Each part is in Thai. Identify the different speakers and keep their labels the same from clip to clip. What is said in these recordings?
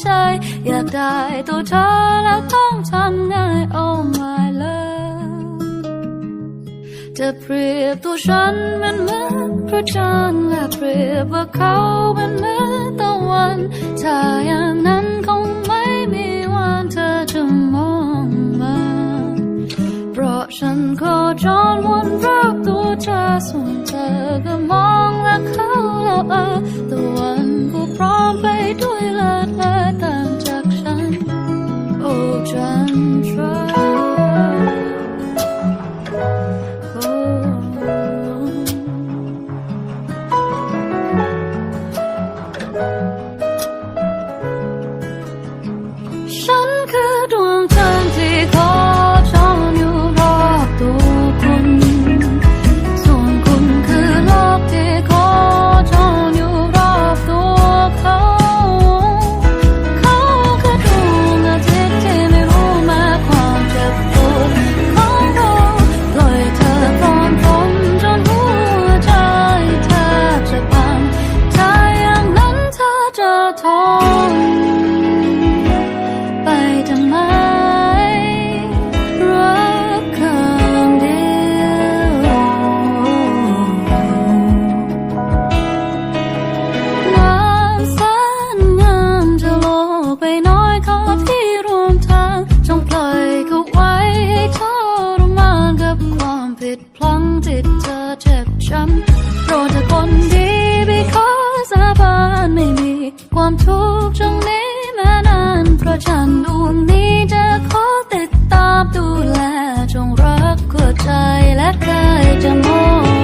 Speaker 1: ใจ อยากได้ตัวเธอแล้วต้องทำไง Oh my love จะเปรียบตัวฉันมันเหมือนพระจันทร์และเปรียบว่าเขามันเหมือนตะวันถ้าอย่างนั้นคงไม่มีวันเธอจะมองมาเพราะฉันโคจรวนรอบตัวเธอส่วนเธอก็มองและเขาแล้วเออตะวันก็พร้อมไป ดพลังติดเธอเจ็บช้ำโปรดเธอคนดีไปขอสาบานไม่มี ความทุกข์จงนี้แม้นานเพราะฉันดวงนี้จะขอติดตามดูแลจงรักหัวใจและกายจะมอง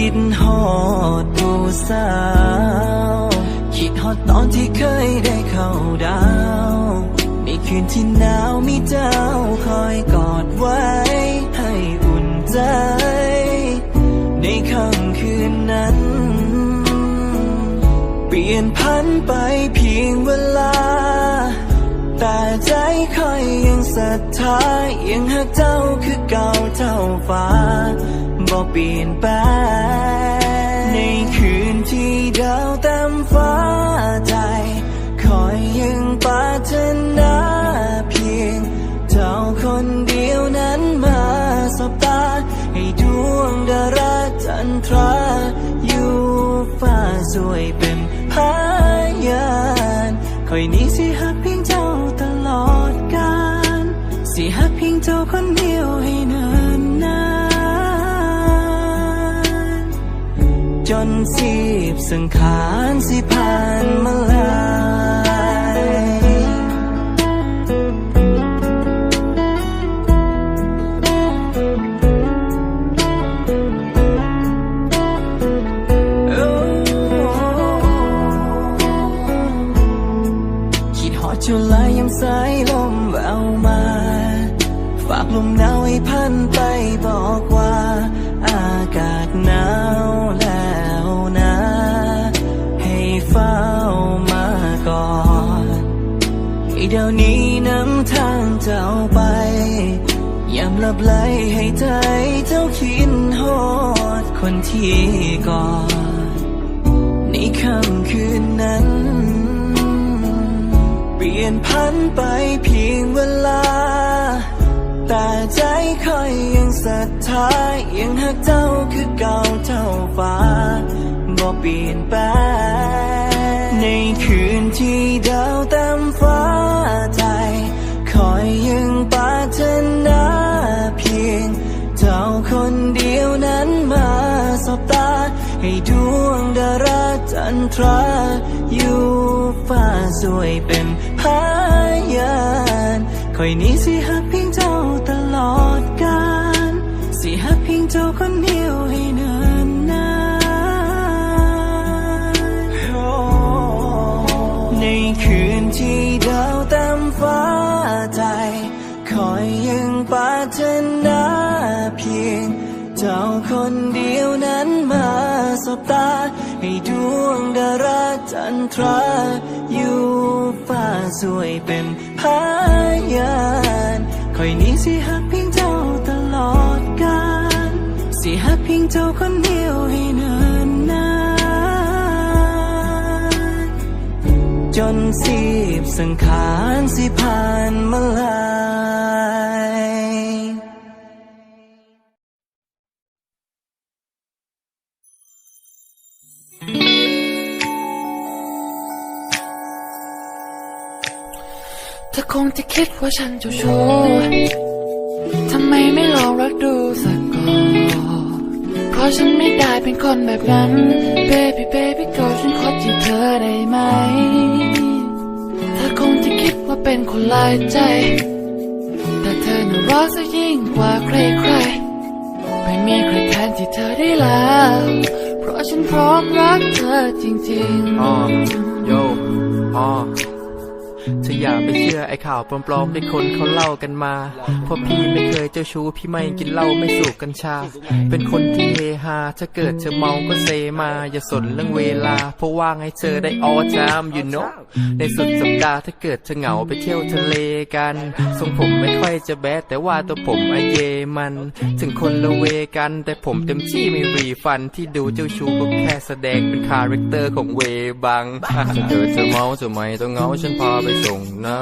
Speaker 1: คิ
Speaker 2: ดฮอดผู้สาว คิดฮอดตอนที่เคยได้เข้าดาว ในคืนที่หนาวมีเจ้าคอยกอดไว้ ให้อุ่นใจ ในค่ำคืนนั้น เปลี่ยนพันไปเพียงเวลา แต่ใจคอยยังศรัทธายังหักเจ้าคือเก่าเท่าฟ้า บ่เปลี่ยนแปในคืนที่ดาวเต็มฟ้าใจ คอยยังปรารถนาเพียง เจ้าคนเดียวนั้นมาสบตา ให้ดวงดาราจันทรา อยู่ฟ้าสวยเป็นพยานคอยนี้สิ สีบสังขารสิผ่านมาแล้ว เดี๋ยวนี้นำทางเจ้าไปยามลับไหลให้ใจเจ้าคิดฮอดคนที่ก่อนในค่ำคืนนั้น เปลี่ยนพันไปเพียงเวลา แต่ใจคอยยังศรัทธายังหักเจ้าคือเก่าเท่าฟ้าบ่เปลี่ยนแปลงในคืนที่ดาวเต็มฟ้า ราจันทราอยู่ฟ้าสวยเป็นพยานคอยนี้สิหักเพียงเจ้าตลอดกาลสิหักเพียงเจ้าคนเดียวให้นานนานโอ้ในคืนที่ดาวเต็มฟ้าใจคอยยังปรารถนาเพียง เจ้าคนเดียวนั้นมา สบตา ให้ดวงดาราจันทราอยู่ฟ้าสวยเป็นพยานคอยนี้สิหักเพียงเจ้าตลอดกาลสิหักเพียงเจ้าคนเดียวให้เนานนานจนสีบสังขารสิผ่านมาลา
Speaker 3: ธอคงจะคิดว่าฉันเจ้าชู้ทำไมไม่ลองรักดูสักก่อน เพราะฉันไม่ได้เป็นคนแบบนั้น baby baby girl ฉันขอจีบเธอได้ไหม เธอคงจะคิดว่าเป็นคนลายใจ แต่เธอน่ารักซะยิ่งกว่าใครๆไม่มีใครแทนที่เธอได้แล้ว เพราะฉันพร้อมรักเธอจริงๆ
Speaker 4: อ๋อโยอ๋อย่าไปเชื่อไอ้ข่าวปลอมๆที่คนเขาเล่ากันมา เพราะพี่ไม่เคยเจ้าชู้พี่ไม่กินเหล้าไม่สูบกัญชา เป็นคนที่เฮฮาถ้าเกิดเธอเมาก็เซมา อย่าสนเรื่องเวลา เพราะว่างให้เธอได้ออจามอยู่เนาะในสุดสัปดาห์ถ้าเกิดเธอเหงาไปเที่ยวทะเลกัน ทรงผมไม่ค่อยจะแบดแต่ว่าตัวผมไอเยมัน ถึงคนละเวกัน แต่ผมเต็มที่ไม่รีฟันที่ดูเจ้าชู้ก็แค่แสดงเป็นคาแรคเตอร์ของเวบังถ้าเกิดเธอเมาจะไม่ต้องเหงาฉันพาไปส่งนะ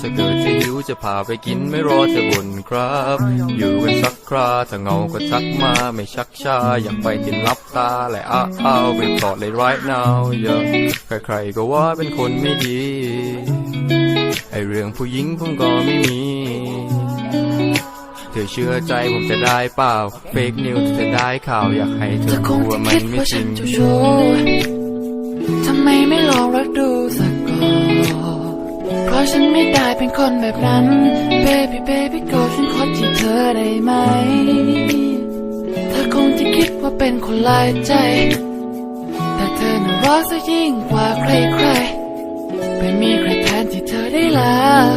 Speaker 4: ถ้าเกิดเธอหิวจะพาไปกินไม่รอเธอบ่นครับ อยู่กันสักคราถ้าเหงาก็ทักมาไม่ชักช้าอยากไปกินลับตาและอ้าอ้าวรีบตอดเลย right now อย่าใครๆก็ว่าเป็นคนไม่ดี ไอเรื่องผู้หญิงผมก็ไม่มีเธอเชื่อใจผมจะได้เปล่า เฟกนิวจะได้ข่าวอยากให้เธ
Speaker 3: เธ
Speaker 4: อ
Speaker 3: อค
Speaker 4: รู้
Speaker 3: ง
Speaker 4: ว่า
Speaker 3: จะ
Speaker 4: มั
Speaker 3: คิ
Speaker 4: น
Speaker 3: ด
Speaker 4: ไม่
Speaker 3: ว่า
Speaker 4: จ
Speaker 3: ฉั
Speaker 4: ริ
Speaker 3: น
Speaker 4: ง
Speaker 3: เจ้าชู้ทำไมไม่ลองรักดูสักก่อนเพ ราะฉันไม่ได้เป็นคนแบบนั้น baby baby go ฉันขอจีบเธอได้ไหม เธอคงจะคิดว่าเป็นคนหลายใจ แต่เธอน่ารักซะยิ่งกว่าใครๆไม่มีใครแทนที่เธอได้แล้ว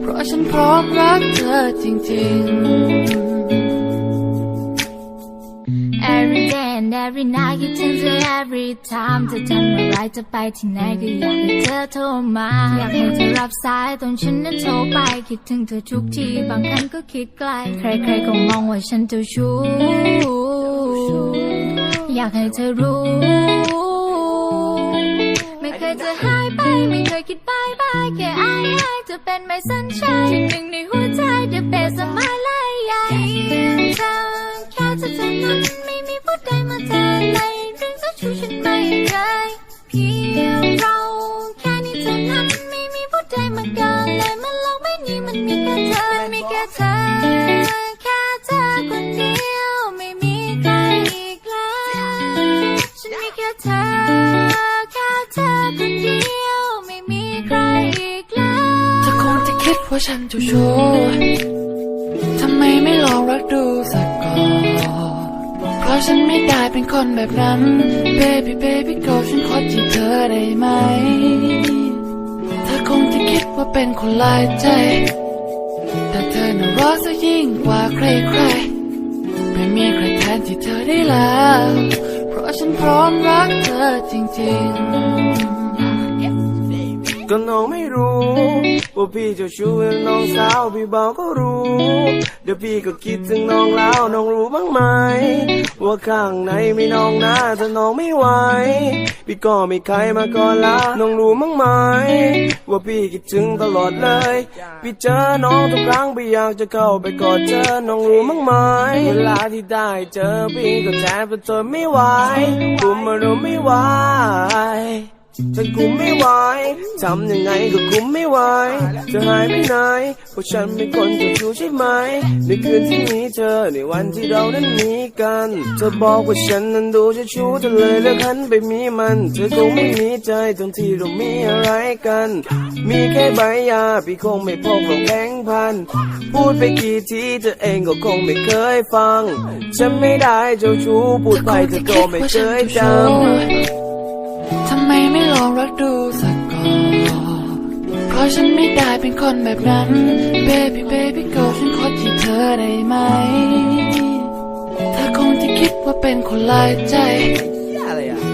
Speaker 3: เพราะฉันพร้อมรักเธอจริงๆ
Speaker 5: Every day and every night คิดถึงเธอ every time จะทำอะไรจะไปที่ไหนก็อยากให้เธอโทรมา อยากให้เธอรับสายตอนฉันนั้นโทรไปคิดถึงเธอทุกทีบางครั้งก็คิดไกล ใครๆก็มองว่าฉันเจ้าชู้อยากให้เธอรู้ ไม่เคยจะหายไปไม่เคยคิดบายบายแค่อายอายจะเป็นไม่สัญชัยที่หนึ่งในหัวใจ The best of my life อยากเพียงเธอแค่เธอนั้น ชู้ฉันไม่เคยเพียงเราแค่นี้เท่านั้นไม่มีผู้ใดมาเกันเลยมันโลกใบนี้มันมีแค่เธอมีแค่เธอแค่เธอคนเดียวไม่มีใครอีกแล้วฉันมีแค่เธอแค่เธอคนเดียวไม่มีใครอีกแล้ว
Speaker 3: เธอคงจะคิดว่าฉันเจ้าชู้ทำไมไม่ลองรักดูสักก่อน ราะฉันไม่ได้เป็นคนแบบนั้น baby baby go ฉันขอจีบเธอได้ไหม เธอคงจะคิดว่าเป็นคนลายใจ แต่เธอน่ารักซะยิ่งกว่าใครๆ ไม่มีใครแทนที่เธอได้แล้ว เพราะฉันพร้อมรักเธอจริงๆ
Speaker 6: ก็น้องไม่รู้ว่าพี่เจะชู้กับน้องสาวพี่เบาก็รู้ เดี๋ยวพี่ก็คิดถึงน้องแล้วน้องรู้บ้างไหม ว่าข้างในมีน้องนะถ้าน้องไม่ไหวพี่ก็ไม่ใครมาก่อนละน้องรู้บ้างไหมว่าพี่คิดถึงตลอดเลย พี่เจอน้องทุกครั้งพี่อยากจะเข้าไปกอดเจอน้องรู้บ้างไหมเวลาที่ได้เจอพี่ก็แทบจะทนไม่ไหวคุมารมณ์ไม่ไหว ฉันคุมไม่ไหวทำยังไงก็คุมไม่ไหวจะหายไปไหนเพราะฉันเป็นคนเจ้าชู้ใช่ไหมในคืนที่มีเธอในวันที่เรานั้นมีกันเธอบอกว่าฉันนั้นดูจ้าชู้เธอเลยเลือกหันไปมีมัน เธอคงไม่มีใจตรงที่เรามีอะไรกัน มีแค่ใบยาพี่คงไม่พกหรอกแบงพัน พูดไปกี่ทีเธอเองก็คงไม่เคยฟัง ฉันไม่ได้เจ้าชู้พูดไปเธอก็ไม่เคยจำ
Speaker 3: ไมไม่ลองรักดูสักก่อนเพราะฉันไม่ได้เป็นคนแบบนั้น baby baby go ฉันขอจีบเธอได้ไหมเธอคงจะคิดว่าเป็นคนหลายใจ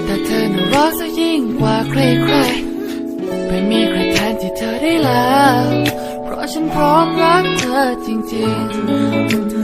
Speaker 3: แต่เธอน่ารักซะยิ่งกว่าใครๆไม่มีใครแทนที่เธอได้แล้ว เพราะฉันพร้อมรักเธอจริงๆ